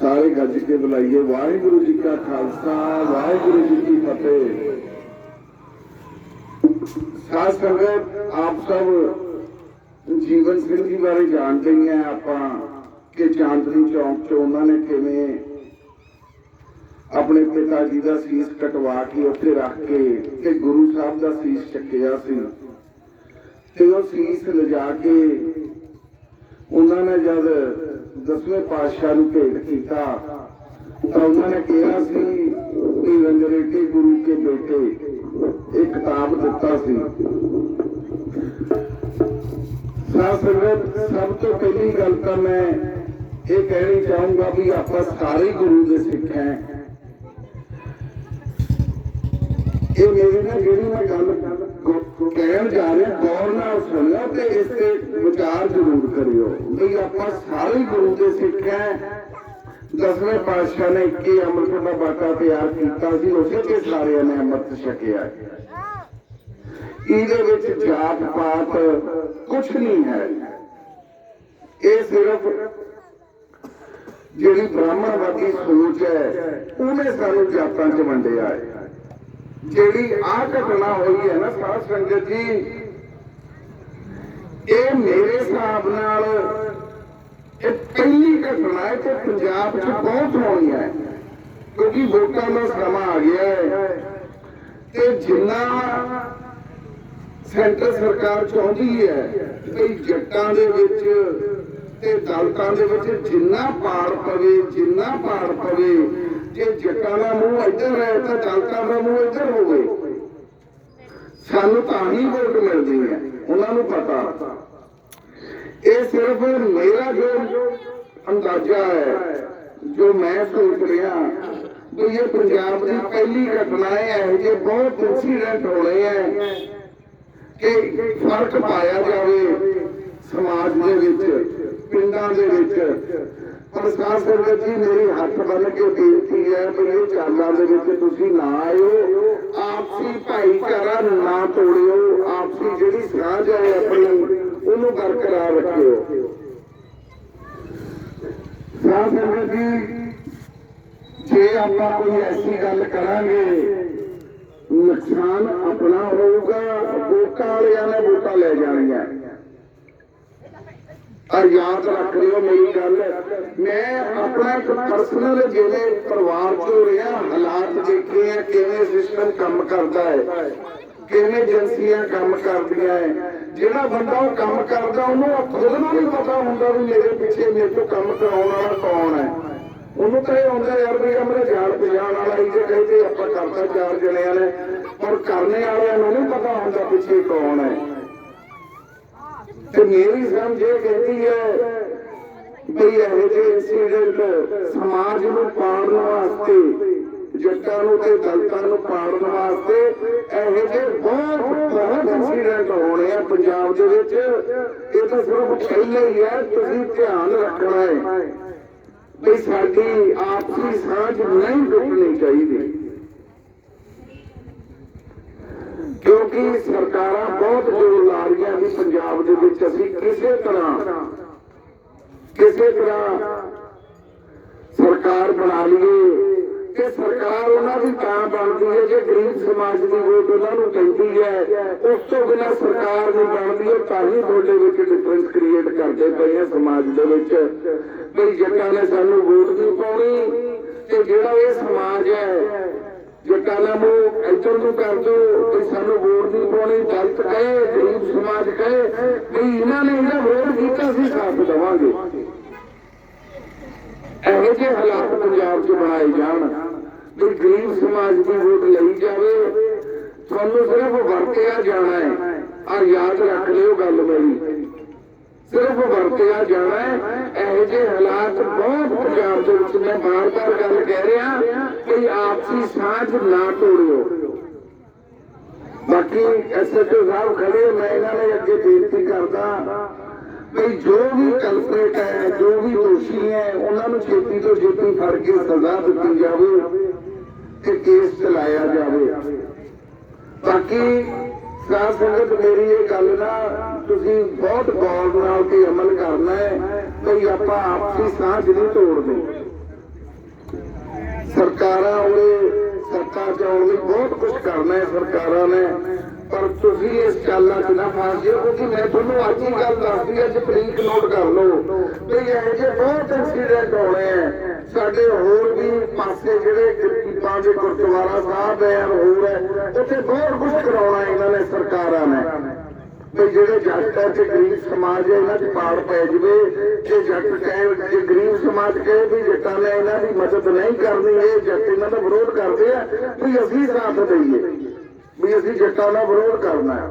ਸਾਰੇ ਗੱਜ ਕੇ ਬੁਲਾਈਏ। ਵਾਹਿਗੁਰੂ ਜੀ ਕਾ ਖਾਲਸਾ, ਵਾਹਿਗੁਰੂ ਜੀ ਕੀ ਫਤਿਹ। ਸਾਧ ਸੰਗਤ, ਆਪ ਸਭ ਜੀਵਨ ਸਿੰਘ ਜੀ ਬਾਰੇ ਜਾਣਦੇ ਹੀ ਆ ਆਪਾਂ ਕਿ ਚਾਂਦਨੀ ਚੌਂਕ 'ਚ ਉਹਨਾਂ ਨੇ ਕਿਵੇਂ ਆਪਣੇ ਪਿਤਾ ਜੀ ਦਾ ਸੀਸ ਕਟਵਾ ਕੇ ਉੱਥੇ ਰੱਖ ਕੇ ਤੇ ਗੁਰੂ ਸਾਹਿਬ ਦਾ ਸੀਸ ਚੱਕਿਆ ਸੀ। ਤੇ ਉਹ ਸੀਸ ਲਿਜਾ ਕੇ ਉਹਨਾਂ ਨੇ ਜਦ ਦਸਵੇਂ ਪਾਤਸ਼ਾਹ ਨੂੰ ਭੇਟ ਕੀਤਾ ਤਾਂ ਉਹਨਾਂ ਨੇ ਕਿਹਾ ਸੀ ਕਿ ਰੰਗਰੇਟੇ ਗੁਰੂ ਕੇ ਬੇਟੇ ਇੱਕ ਕਿਤਾਬ ਦਿੱਤਾ ਸੀ ਸਾਧ ਸੰਗਤ ਸਭ ਤੋਂ ਪਹਿਲੀ ਗੱਲ ਤਾਂ ਮੈਂ ਇਹ ਕਹਿਣੀ ਚਾਹੂੰਗਾ ਵੀ ਆਪਾਂ ਸਾਰੇ ਗੁਰੂ ਦੇ ਸਿੱਖ ਹਾਂ ਇਹ ਮੇਰੇ ਨਾਲ ਜਿਹੜੀ ਮੈਂ ਗੱਲ ਕਹਿਣ ਜਾ ਰਿਹਾ ਗੌਰ ਨਾਲ ਸੁਣਿਓ ਤੇ ਇਸ ਤੇ ਵਿਚਾਰ ਜ਼ਰੂਰ ਕਰਿਓ। ਵੀ ਆਪਾਂ ਸਾਰੇ ਗੁਰੂ ਦੇ ਸਿੱਖ ਹਾਂ। ਦਸਵੇਂ ਪਾਤਸ਼ਾਹ ਨੇ 21 ਅੰਮ੍ਰਿਤ ਦਾ ਬਾਟਾ ਤਿਆਰ ਕੀਤਾ ਸੀ, ਉਸੇ ਤੇ ਸਾਰਿਆਂ ਨੇ ਅੰਮ੍ਰਿਤ ਛਕਿਆ। ਇਹਦੇ ਵਿੱਚ ਜਾਤ ਪਾਤ ਕੁਝ ਨਹੀਂ ਹੈ। ਇਹ ਸਿਰਫ ਜਿਹੜੀ ਬ੍ਰਾਹਮਣਵਾਦੀ ਸੋਚ ਹੈ, ਉਹਨੇ ਸਾਨੂੰ ਜਾਤਾਂ 'ਚ ਵੰਡਿਆ ਹੈ। ਜਿਹੜੀ ਆ ਘਟਨਾ ਹੋਈ ਹੈ ਨਾ ਸਾਧ ਸੰਗਤ ਜੀ, ਇਹ ਮੇਰੇ ਹਿਸਾਬ ਨਾਲ ਇਹ ਪਹਿਲੀ ਘਟਨਾ ਹੈ ਕਿ ਪੰਜਾਬ 'ਚ ਬਹੁਤ ਹੋਣੀ ਹੈ, ਕਿਉਂਕਿ ਵੋਟਾਂ ਦਾ ਸਮਾਂ ਆ ਗਿਆ ਹੈ। ਤੇ ਜਿੰਨਾ ਸੈਂਟਰ ਸਰਕਾਰ ਚਾਹੁੰਦੀ ਹੈ ਕਿ ਜੱਟਾਂ ਦੇ ਵਿੱਚ ਤੇ ਦਲਤਾਂ ਦੇ ਵਿੱਚ ਜਿੰਨਾ ਪਾੜ ਪਵੇ, ਜਿੰਨਾ ਪਾੜ ਪਵੇ ਜੇ ਜੱਟਾਂ ਦਾ ਮੂੰਹ ਇੱਧਰ ਹੈ ਤਾਂ ਦਲਤਾਂ ਦਾ ਮੂੰਹ ਇੱਧਰ ਹੋਵੇ। ਸਾਨੂੰ ਤਾਂ ਹੀ ਵੋਟ ਮਿਲਦੀ ਹੈ, ਉਹਨਾਂ ਨੂੰ ਪਤਾ। ਇਹ ਸਿਰਫ ਮੇਰਾ ਜੋ ਅੰਦਾਜ਼ਾ ਹੈ, ਜੋ ਮੈਂ ਸੋਚ ਰਿਹਾ, ਵੀ ਇਹ ਪੰਜਾਬ ਦੀ ਪਹਿਲੀ ਘਟਨਾ ਹੈ, ਇਹੋ ਜਿਹੇ ਬਹੁਤ ਇਨਸੀਡੈਂਟ ਹੋਣੇ ਹੈ ਕਿ ਫ਼ਰਕ ਪਾਇਆ ਜਾਵੇ ਸਮਾਜ ਦੇ ਵਿੱਚ, ਪਿੰਡਾਂ ਦੇ ਵਿੱਚ। ਪਰ ਸਾਧ ਜੀ, ਮੇਰੀ ਹੱਥ ਬੰਨ ਕੇ ਬੇਨਤੀ ਹੈ ਵੀ ਇਹ ਚਾਲਾਂ ਦੇ ਵਿੱਚ ਤੁਸੀਂ ਨਾ ਆਇਓ। ਆਪਸੀ ਭਾਈਚਾਰਾ ਨਾ ਤੋੜਿਓ। ਆਪਸੀ ਜਿਹੜੀ ਸਾਂਝ ਹੈ ਆਪਣੀ, ਉਹਨੂੰ ਬਰਕਰਾਰ ਰੱਖਿਓ। ਸਾਧ ਸੰਗਤ ਜੀ, ਜੇ ਆਪਾਂ ਕੋਈ ਐਸੀ ਗੱਲ ਕਰਾਂਗੇ, ਨੁਕਸਾਨ ਆਪਣਾ ਹੋਊਗਾ, ਵੋਟਾਂ ਵਾਲਿਆਂ ਨੇ ਵੋਟਾਂ ਲੈ ਜਾਣੀਆਂ। ਆ ਯਾਦ ਰੱਖ ਲਿਓ ਮੇਰੀ ਗੱਲ। ਮੈਂ ਆਪਣਾ ਇੱਕ ਪਰਸਨਲ ਜਿਹੜੇ ਪਰਿਵਾਰ ਚੋਂ ਰਿਹਾ, ਹਾਲਾਤ ਦੇਖੇ ਆ, ਕਿਵੇਂ ਸਿਸਟਮ ਕੰਮ ਕਰਦਾ ਹੈ, ਕਿਵੇਂ ਏਜੰਸੀਆਂ ਕੰਮ ਕਰਦੀਆਂ ਹੈ। ਜਿਹੜਾ ਬੰਦਾ ਉਹ ਕੰਮ ਕਰਦਾ, ਉਹਨੂੰ ਖੁਦ ਨੂੰ ਨਹੀਂ ਪਤਾ ਹੁੰਦਾ ਵੀ ਮੇਰੇ ਪਿੱਛੇ ਮੇਰੇ ਤੋਂ ਕੰਮ ਕਰਾਉਣ ਵਾਲਾ ਕੌਣ ਹੈ। ਉਹਨੂੰ ਤਾਂ ਇਹ ਹੁੰਦਾ ਯਾਰ ਵੀ ਮੇਰੇ ਜਾਲ ਪਜਾਣ ਵਾਲਾ ਹੀ ਜੇ ਕਹਿੰਦੇ ਆਪਾਂ ਕਰਤਾ ਚਾਰ ਜਣਿਆਂ ਨੇ, ਪਰ ਕਰਨੇ ਵਾਲਿਆਂ ਨੂੰ ਨਹੀਂ ਪਤਾ ਹੁੰਦਾ ਪਿੱਛੇ ਕੌਣ ਹੈ। ਤੇ ਮੇਰੀ ਸਮਝ ਇਹ ਕਹਿੰਦੀ ਹੈ ਇਹੋ ਜਿਹੇ ਇਨਸੀਡੈਂਟ ਸਮਾਜ ਨੂੰ ਪਾੜਨ ਵਾਸਤੇ, ਜੱਟਾਂ ਨੂੰ ਤੇ ਦਲਤਾਂ ਨੂੰ ਪਾੜਨ ਵਾਸਤੇ ਇਹੋ ਜਿਹੇ ਬਹੁਤ ਬਹੁਤ ਇਨਸੀਡੈਂਟ ਹੋਣੇ ਆ ਪੰਜਾਬ ਦੇ ਵਿੱਚ। ਇਹ ਤਾਂ ਸਿਰਫ ਪਹਿਲੇ ਹੀ ਹੈ, ਤੁਸੀਂ ਧਿਆਨ ਰੱਖਣਾ ਹੈ ਵੀ ਸਾਡੀ ਆਪਸੀ ਸਾਂਝ ਨਹੀਂ ਟੁੱਟਣੀ ਚਾਹੀਦੀ। ਕਿਉਂਕਿ ਸਰਕਾਰਾਂ ਬਹੁਤ ਜ਼ੋਰ ਲਾ ਰਹੀਆਂ ਵੀ ਪੰਜਾਬ ਕਿਸੇ ਤਰ੍ਹਾਂ ਕਿਸੇ ਤਰ੍ਹਾਂ ਸਰਕਾਰ ਬਣਾ ਲਈਏ ਕਿ ਸਰਕਾਰ ਉਹਨਾਂ ਦੀ ਤਾਂ ਬਣਦੀ ਹੈ ਜੇ ਗਰੀਬ ਸਮਾਜ ਦੀ ਵੋਟ ਉਹਨਾਂ ਨੂੰ ਪੈਂਦੀ ਹੈ, ਉਸ ਤੋਂ ਬਿਨਾਂ ਸਰਕਾਰ ਨਹੀਂ ਬਣਦੀ ਉਹ ਤਾਂ ਹੀ ਤੁਹਾਡੇ ਵਿੱਚ ਡਿਫਰੈਂਸ ਕ੍ਰੀਏਟ ਕਰਦੇ ਪਏ ਆ ਸਮਾਜ ਦੇ ਵਿੱਚ। ਵੀ ਜੱਟਾਂ ਨੇ ਸਾਨੂੰ ਵੋਟ ਨਹੀਂ ਪਾਉਣੀ ਤੇ ਜਿਹੜਾ ਇਹ ਸਮਾਜ ਜੱਟਾਂ ਇੱਧਰ ਨੂੰ ਕਰ ਦੋ ਵੀ ਸਾਨੂੰ ਵੋਟ ਨਹੀਂ ਪਾਉਣੀ, ਦਲਿਤ ਕਹੇ, ਗਰੀਬ ਸਮਾਜ ਕਹੇ, ਵੀ ਇਹਨਾਂ ਨੇ ਇਹਦਾ ਵਿਰੋਧ ਕੀਤਾ ਸੀ, ਸਾਥ ਦੇਵਾਂਗੇ। ਇਹੋ ਜਿਹੇ ਹਾਲਾਤ ਪੰਜਾਬ 'ਚ ਬਣਾਏ ਜਾਣ, ਵੀ ਗਰੀਬ ਸਮਾਜ ਦੀ ਵੋਟ ਲਈ ਜਾਵੇ। ਤੁਹਾਨੂੰ ਸਿਰਫ ਵਰਤਿਆ ਜਾਣਾ ਹੈ। ਆ ਯਾਦ ਰੱਖ ਲਿਓ ਗੱਲ ਮੇਰੀ। ਸਿਰਫ ਵਰਤਿਆ ਜਾਣਾ ਹੈ। ਇਹੋ ਜਿਹੇ ਹਾਲਾਤ ਬਹੁਤ ਪੰਜਾਬ ਦੇ ਵਿੱਚ ਮੈਂ ਬਾਰ-ਬਾਰ ਗੱਲ ਕਹਿ ਰਿਹਾ। ਕਿ ਆਪਸੀ ਸਾਂਝ ਨਾ ਤੋੜਿਓ। ਬਾਕੀ ਐਸਐਚਓ ਸਾਹਿਬ ਖੜੇ ਮੈਂ ਇਹਨਾਂ ਨੇ ਅੱਗੇ ਬੇਨਤੀ ਕਰਦਾ ਵੀ ਜੋ ਵੀ ਕਲਪਰੇਟ ਹੈ, ਜੋ ਵੀ ਦੋਸ਼ੀ ਹੈ, ਉਹਨਾਂ ਨੂੰ ਛੇਤੀ ਤੋਂ ਛੇਤੀ ਫੜ ਕੇ ਸਜ਼ਾ ਦਿੱਤੀ ਜਾਵੇ ਤੇ ਕੇਸ ਚਲਾਇਆ ਜਾਵੇ। ਬਾਕੀ ਸਾਧ ਸੰਗਤ, ਮੇਰੀ ਇਹ ਗੱਲ ਨਾ, ਤੁਸੀਂ ਬਹੁਤ ਗੌਰ ਨਾਲ ਤੇ ਅਮਲ ਕਰਨਾ ਹੈ ਕੋਈ ਆਪਾਂ ਆਪਸੀ ਸਾਂਝ ਨਹੀਂ ਤੋੜਦੇ। ਸਰਕਾਰਾਂ ਉਹਦੇ ਸੱਤਾ ਚ ਲਈ ਬਹੁਤ ਕੁਝ ਕਰਨਾ ਹੈ ਸਰਕਾਰਾਂ ਨੇ। ਪਰ ਤੁਸੀਂ ਇਸ ਚਾਲਾਂ 'ਚ ਨਾ ਫਸ ਜਿਓ, ਕਿਉਂਕਿ ਮੈਂ ਤੁਹਾਨੂੰ ਅੱਜ ਹੀ ਗੱਲ ਦੱਸਦੀ ਅੱਜ ਤਰੀਕ ਨੋਟ ਕਰ ਲਓ। ਵੀ ਇਹ ਜਿਹੇ ਬਹੁਤ ਐਕਸੀਡੈਂਟ ਹੋਣੇ ਆ ਸਾਡੇ ਹੋਰ ਵੀ ਪਾਸੇ ਜਿਹੜੇ ਕੀਪਾਂ ਦੇ ਗੁਰਦੁਆਰਾ ਸਾਹਿਬ ਹੈ, ਹੋਰ ਹੈ, ਉੱਥੇ ਬਹੁਤ ਕੁਝ ਕਰਾਉਣਾ ਇਹਨਾਂ ਨੇ ਸਰਕਾਰਾਂ ਨੇ। ਵੀ ਜਿਹੜੇ ਜੱਟ ਹੈ ਤੇ ਗਰੀਬ ਸਮਾਜ ਹੈ ਇਹਨਾਂ 'ਚ ਪਾੜ ਪੈ ਜਵੇ, ਜੇ ਜੱਟ ਕਹੇ ਜੇ ਗਰੀਬ ਸਮਾਜ ਕਹੇ ਵੀ ਜੱਟਾਂ ਨੇ ਇਹਨਾਂ ਦੀ ਮਦਦ ਨਹੀਂ ਕਰਨੀ, ਇਹ ਜੱਟ ਇਹਨਾਂ ਦਾ ਵਿਰੋਧ ਕਰਦੇ ਆ, ਵੀ ਅਸੀਂ ਸਾਥ ਦਈਏ, ਵੀ ਅਸੀਂ ਜੱਟਾਂ ਦਾ ਵਿਰੋਧ ਕਰਨਾ ਹੈ।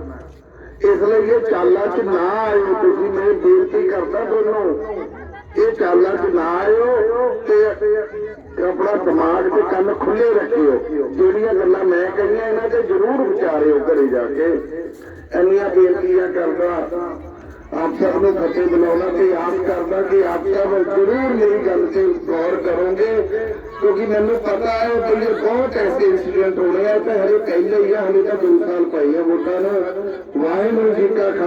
ਇਸ ਲਈ ਇਹ ਚਾਲਾਂ 'ਚ ਨਾ ਆਇਓ, ਤੁਸੀਂ ਮੈਂ ਬੇਨਤੀ ਕਰਦਾ ਤੁਹਾਨੂੰ, ਇਹ ਚਾਲਾਂ 'ਚ ਨਾ ਆਇਓ ਤੇ ਆਪਣਾ ਦਿਮਾਗ ਤੇ ਕੰਨ ਖੁੱਲੇ ਰੱਖਿਓ। ਜਿਹੜੀਆਂ ਗੱਲਾਂ ਮੈਂ ਕਹੀਆਂ, ਇਹਨਾਂ ਤੇ ਜ਼ਰੂਰ ਵਿਚਾਰਿਓ ਘਰੇ ਜਾ ਕੇ। ਇੰਨੀਆਂ ਬੇਨਤੀਆਂ ਕਰਦਾ, ਆਪ ਸਭ ਨੂੰ ਫਤਿਹ ਬੁਲਾਉਣਾ ਤੇ ਆਸ ਕਰਦਾ ਕਿ ਆਪ ਸਭ ਜ਼ਰੂਰ ਮੇਰੀ ਗੱਲ ਤੇ ਗੌਰ ਕਰੋਗੇ। ਕਿਉਂਕਿ ਮੈਨੂੰ ਪਤਾ ਹੈ ਕਿ ਬਹੁਤ ਐਸੇ ਇੰਸੀਡੈਂਟ ਹੋਣੇ ਆ ਤੇ ਹਰੇ ਕਹਿੰਦੇ ਹੀ ਆ ਹਲੇ ਤਾਂ 2 ਸਾਲ ਪਏ ਆ ਵੋਟਾਂ ਨੂੰ। ਵਾਹਿਗੁਰੂ ਜੀ ਕਾ